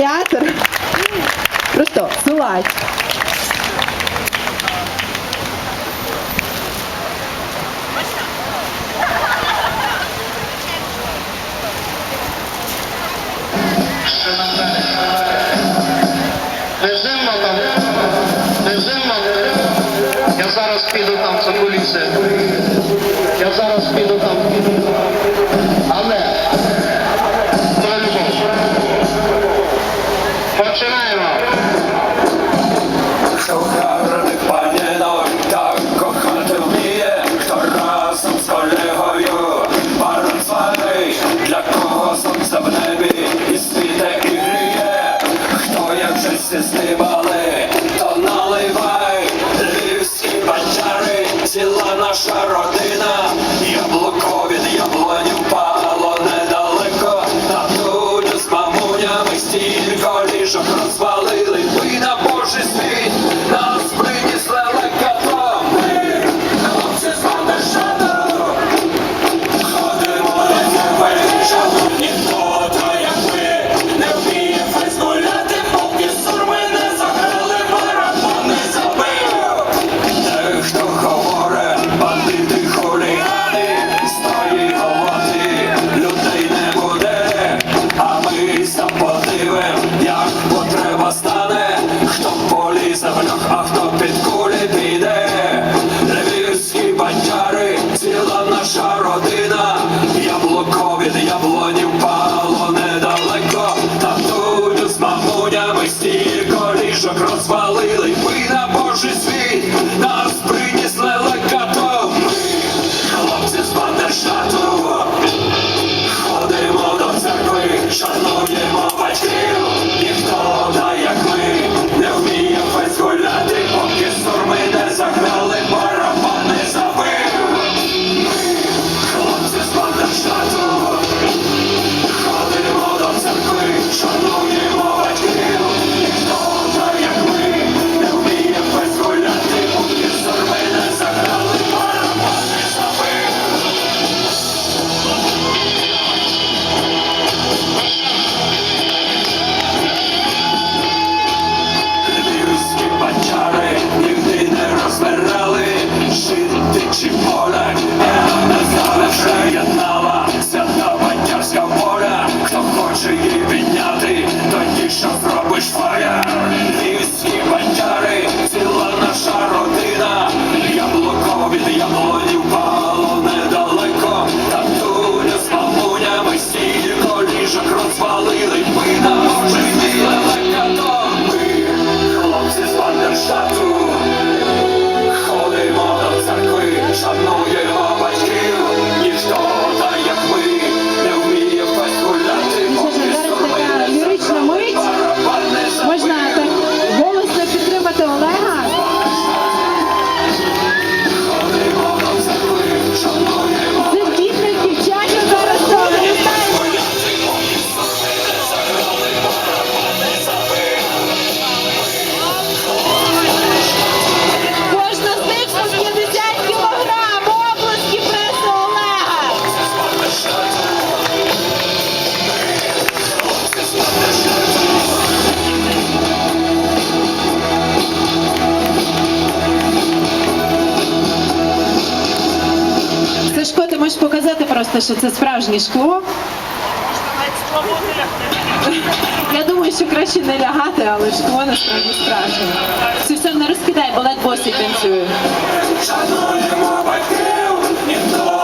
театр. Просто силач. Лежимо там, лежимо, я зараз піду там за куліси. Я зараз піду там, але... наливай, львівські бандяри, ціла наша родина. просто, що це справжнє шкло. Я думаю, що краще не лягати, але шкло насправді страшно. Все, все, не розкидай, балет босі танцює. Шануємо батьків, ніхто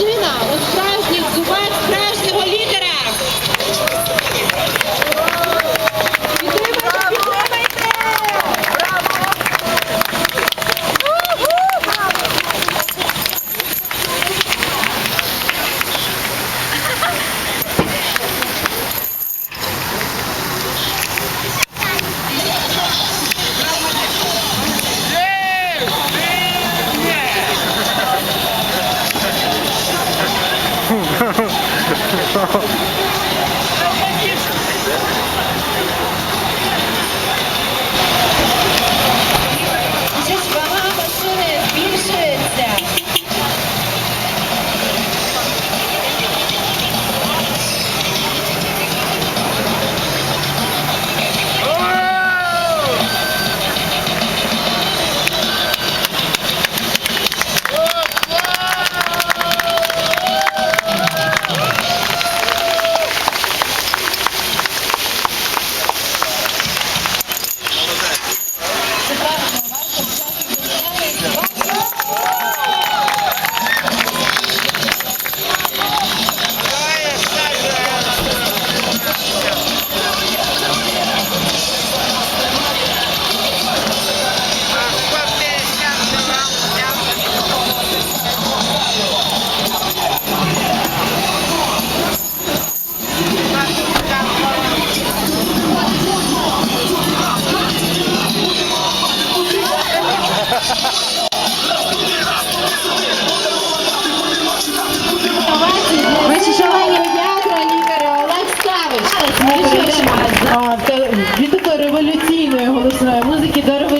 去哪儿的我 ¡Gracias! Наші шалені дякую, лікаря Олег Савич. Від такої революційної голосної музики до революції.